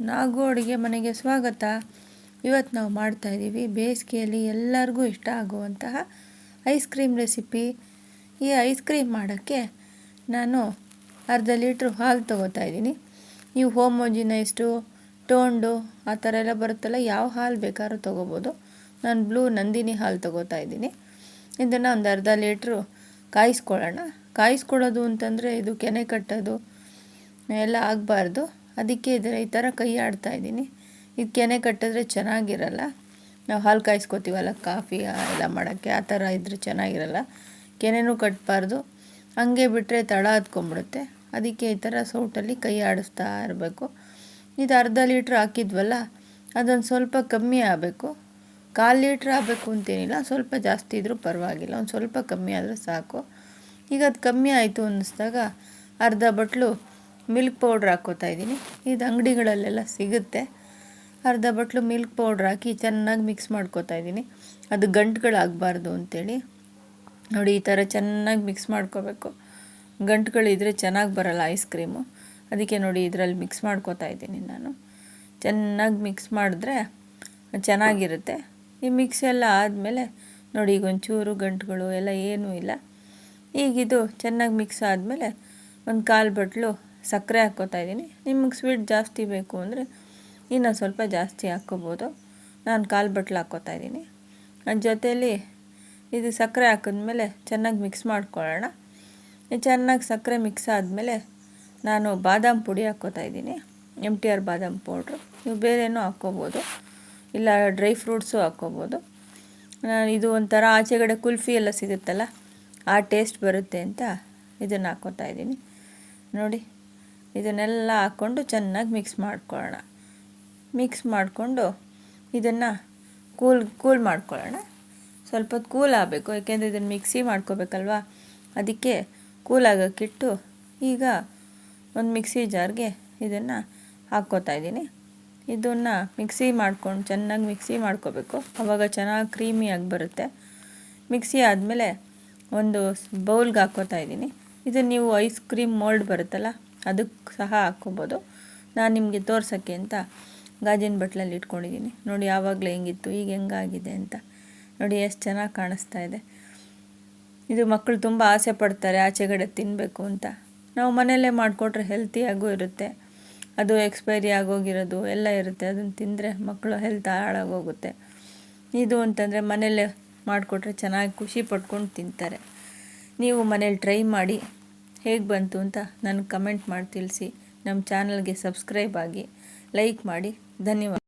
ನಾಗು ಅಡುಗೆ ಮನೆಗೆ ಸ್ವಾಗತ. ಇವತ್ತು ನಾವು ಮಾಡ್ತಾಯಿದ್ದೀವಿ ಬೇಸಿಗೆಯಲ್ಲಿ ಎಲ್ಲರಿಗೂ ಇಷ್ಟ ಆಗುವಂತಹ ಐಸ್ ಕ್ರೀಮ್ ರೆಸಿಪಿ. ಈ ಐಸ್ ಕ್ರೀಮ್ ಮಾಡೋಕ್ಕೆ ನಾನು ಅರ್ಧ ಲೀಟ್ರ್ ಹಾಲು ತೊಗೋತಾ ಇದ್ದೀನಿ. ನೀವು ಹೋಮೋಜಿನೈಸ್ಡು ಟೋಂಡು, ಆ ಥರ ಎಲ್ಲ ಬರುತ್ತಲ್ಲ, ಯಾವ ಹಾಲು ಬೇಕಾದ್ರೂ ತೊಗೋಬೋದು. ನಾನು ಬ್ಲೂ ನಂದಿನಿ ಹಾಲು ತೊಗೋತಾ ಇದ್ದೀನಿ. ಇದನ್ನು ಒಂದು ಅರ್ಧ ಲೀಟ್ರು ಕಾಯಿಸ್ಕೊಳ್ಳೋಣ. ಕಾಯಿಸ್ಕೊಳ್ಳೋದು ಅಂತಂದರೆ ಇದು ಕೆನೆ ಕಟ್ಟೋದು, ಎಲ್ಲ ಆಗಬಾರ್ದು. ಅದಕ್ಕೆ ಇದರ ಈ ಥರ ಕೈ ಆಡ್ತಾ ಇದ್ದೀನಿ. ಇದು ಕೆನೆ ಕಟ್ಟಿದ್ರೆ ಚೆನ್ನಾಗಿರಲ್ಲ. ನಾವು ಹಾಲು ಕಾಯಿಸ್ಕೊತೀವಲ್ಲ, ಕಾಫಿ ಎಲ್ಲ ಮಾಡೋಕ್ಕೆ ಆ ಥರ ಇದ್ದರೆ ಚೆನ್ನಾಗಿರಲ್ಲ. ಕೆನೆನೂ ಕಟ್ಟಬಾರ್ದು ಹಂಗೆ ಬಿಟ್ಟರೆ ತಳ ಹತ್ಕೊಂಡ್ಬಿಡುತ್ತೆ. ಅದಕ್ಕೆ ಈ ಥರ ಸೌಟಲ್ಲಿ ಕೈ ಆಡಿಸ್ತಾ ಇರಬೇಕು. ಇದು ಅರ್ಧ ಲೀಟ್ರ್ ಹಾಕಿದ್ವಲ್ಲ, ಅದೊಂದು ಸ್ವಲ್ಪ ಕಮ್ಮಿ ಆಗಬೇಕು. ಕಾಲು ಲೀಟ್ರ್ ಆಗಬೇಕು ಅಂತೇನಿಲ್ಲ, ಸ್ವಲ್ಪ ಜಾಸ್ತಿ ಇದ್ದರೂ ಪರವಾಗಿಲ್ಲ, ಒಂದು ಸ್ವಲ್ಪ ಕಮ್ಮಿ ಆದರೆ ಸಾಕು. ಈಗ ಅದು ಕಮ್ಮಿ ಆಯಿತು ಅನ್ನಿಸ್ದಾಗ ಅರ್ಧ ಬಟ್ಲು ಮಿಲ್ಕ್ ಪೌಡ್ರ್ ಹಾಕ್ಕೋತಾ ಇದ್ದೀನಿ. ಇದು ಅಂಗಡಿಗಳಲ್ಲೆಲ್ಲ ಸಿಗುತ್ತೆ. ಅರ್ಧ ಬಟ್ಲು ಮಿಲ್ಕ್ ಪೌಡ್ರ್ ಹಾಕಿ ಚೆನ್ನಾಗಿ ಮಿಕ್ಸ್ ಮಾಡ್ಕೋತಾ ಇದ್ದೀನಿ. ಅದು ಗಂಟುಗಳಾಗಬಾರ್ದು ಅಂಥೇಳಿ ನೋಡಿ, ಈ ಥರ ಚೆನ್ನಾಗಿ ಮಿಕ್ಸ್ ಮಾಡ್ಕೋಬೇಕು. ಗಂಟುಗಳಿದ್ರೆ ಚೆನ್ನಾಗಿ ಬರಲ್ಲ ಐಸ್ ಕ್ರೀಮು. ಅದಕ್ಕೆ ನೋಡಿ, ಇದರಲ್ಲಿ ಮಿಕ್ಸ್ ಮಾಡ್ಕೋತಾ ಇದ್ದೀನಿ ನಾನು. ಚೆನ್ನಾಗಿ ಮಿಕ್ಸ್ ಮಾಡಿದ್ರೆ ಚೆನ್ನಾಗಿರುತ್ತೆ. ಈ ಮಿಕ್ಸ್ ಎಲ್ಲ ಆದಮೇಲೆ ನೋಡಿ, ಈಗ ಒಂಚೂರು ಗಂಟುಗಳು ಎಲ್ಲ ಏನೂ ಇಲ್ಲ. ಈಗಿದು ಚೆನ್ನಾಗಿ ಮಿಕ್ಸ್ ಆದಮೇಲೆ ಒಂದು ಕಾಲು ಬಟ್ಲು ಸಕ್ಕರೆ ಹಾಕ್ಕೋತಾ ಇದ್ದೀನಿ. ನಿಮಗೆ ಸ್ವೀಟ್ ಜಾಸ್ತಿ ಬೇಕು ಅಂದರೆ ಇನ್ನೂ ಸ್ವಲ್ಪ ಜಾಸ್ತಿ ಹಾಕ್ಕೋಬೋದು. ನಾನು ಕಾಲು ಬಟ್ಲು ಹಾಕ್ಕೋತಾ ಇದ್ದೀನಿ. ಅದ್ರ ಜೊತೆಯಲ್ಲಿ ಇದು ಸಕ್ಕರೆ ಹಾಕಿದ್ಮೇಲೆ ಚೆನ್ನಾಗಿ ಮಿಕ್ಸ್ ಮಾಡ್ಕೊಳ್ಳೋಣ. ಚೆನ್ನಾಗಿ ಸಕ್ಕರೆ ಮಿಕ್ಸ್ ಆದಮೇಲೆ ನಾನು ಬಾದಾಮ್ ಪುಡಿ ಹಾಕ್ಕೋತಾ ಇದ್ದೀನಿ. ಎಂ ಟಿ ಆರ್ ಬಾದಾಮ್ ಪೌಡ್ರು ನೀವು ಬೇರೆನೂ ಹಾಕ್ಕೋಬೋದು. ಇಲ್ಲ ಡ್ರೈ ಫ್ರೂಟ್ಸು ಹಾಕ್ಕೋಬೋದು. ನಾನು ಇದು ಒಂಥರ ಆಚೆಗಡೆ ಕುಲ್ಫಿ ಎಲ್ಲ ಸಿಗುತ್ತಲ್ಲ, ಆ ಟೇಸ್ಟ್ ಬರುತ್ತೆ ಅಂತ ಇದನ್ನು ಹಾಕ್ಕೋತಾ ಇದ್ದೀನಿ. ನೋಡಿ. ಇದನ್ನೆಲ್ಲ ಹಾಕ್ಕೊಂಡು ಚೆನ್ನಾಗಿ ಮಿಕ್ಸ್ ಮಾಡ್ಕೊಳ್ಳೋಣ. ಮಿಕ್ಸ್ ಮಾಡಿಕೊಂಡು ಇದನ್ನು ಕೂಲ್ ಕೂಲ್ ಮಾಡ್ಕೊಳ್ಳೋಣ. ಸ್ವಲ್ಪ ಕೂಲ್ ಆಗಬೇಕು ಯಾಕೆಂದರೆ ಇದನ್ನು ಮಿಕ್ಸಿ ಮಾಡ್ಕೋಬೇಕಲ್ವಾ? ಅದಕ್ಕೆ ಕೂಲ್ ಆಗೋಕ್ಕಿಟ್ಟು ಈಗ ಒಂದು ಮಿಕ್ಸಿ ಜಾರ್ಗೆ ಇದನ್ನು ಹಾಕ್ಕೋತಾ ಇದ್ದೀನಿ. ಇದನ್ನು ಮಿಕ್ಸಿ ಮಾಡ್ಕೊಂಡು ಚೆನ್ನಾಗಿ ಮಿಕ್ಸಿ ಮಾಡ್ಕೋಬೇಕು. ಆವಾಗ ಚೆನ್ನಾಗಿ ಕ್ರೀಮಿಯಾಗಿ ಬರುತ್ತೆ. ಮಿಕ್ಸಿ ಆದಮೇಲೆ ಒಂದು ಬೌಲ್ಗೆ ಹಾಕ್ಕೋತಾ ಇದ್ದೀನಿ. ಇದನ್ನು ನೀವು ಐಸ್ ಕ್ರೀಮ್ ಮೋಲ್ಡ್ ಬರುತ್ತಲ್ಲ ಅದಕ್ಕೆ ಸಹ ಹಾಕ್ಕೊಬೋದು. ನಾನು ನಿಮಗೆ ತೋರ್ಸೋಕ್ಕೆ ಅಂತ ಗಾಜಿನ ಬಟ್ಲಲ್ಲಿ ಇಟ್ಕೊಂಡಿದ್ದೀನಿ ನೋಡಿ ಯಾವಾಗಲೇ ಹೆಂಗಿತ್ತು, ಈಗ ಹೆಂಗಾಗಿದೆ ಅಂತ. ನೋಡಿ ಎಷ್ಟು ಚೆನ್ನಾಗಿ ಕಾಣಿಸ್ತಾ ಇದೆ. ಇದು ಮಕ್ಕಳು ತುಂಬ ಆಸೆ ಪಡ್ತಾರೆ ಆಚೆಗಡೆ ತಿನ್ನಬೇಕು ಅಂತ. ನಾವು ಮನೆಯಲ್ಲೇ ಮಾಡಿಕೊಟ್ರೆ ಹೆಲ್ತಿಯಾಗೂ ಇರುತ್ತೆ. ಅದು ಎಕ್ಸ್ಪೈರಿ ಆಗೋಗಿರೋದು ಎಲ್ಲ ಇರುತ್ತೆ. ಅದನ್ನು ತಿಂದರೆ ಮಕ್ಕಳು ಹೆಲ್ತ್ ಹಾಳಾಗೋಗುತ್ತೆ. ಇದು ಅಂತಂದರೆ ಮನೆಯಲ್ಲೇ ಮಾಡಿಕೊಟ್ರೆ ಚೆನ್ನಾಗಿ ಖುಷಿ ಪಟ್ಕೊಂಡು ತಿಂತಾರೆ. ನೀವು ಮನೇಲಿ ಟ್ರೈ ಮಾಡಿ. ಹೇಗೆ ಬಂತು ಅಂತ ನನಗೆ ಕಮೆಂಟ್ ಮಾಡಿ ತಿಳಿಸಿ. ನಮ್ಮ ಚಾನಲ್ಗೆ ಸಬ್ಸ್ಕ್ರೈಬ್ ಆಗಿ ಲೈಕ್ ಮಾಡಿ. ಧನ್ಯವಾದ.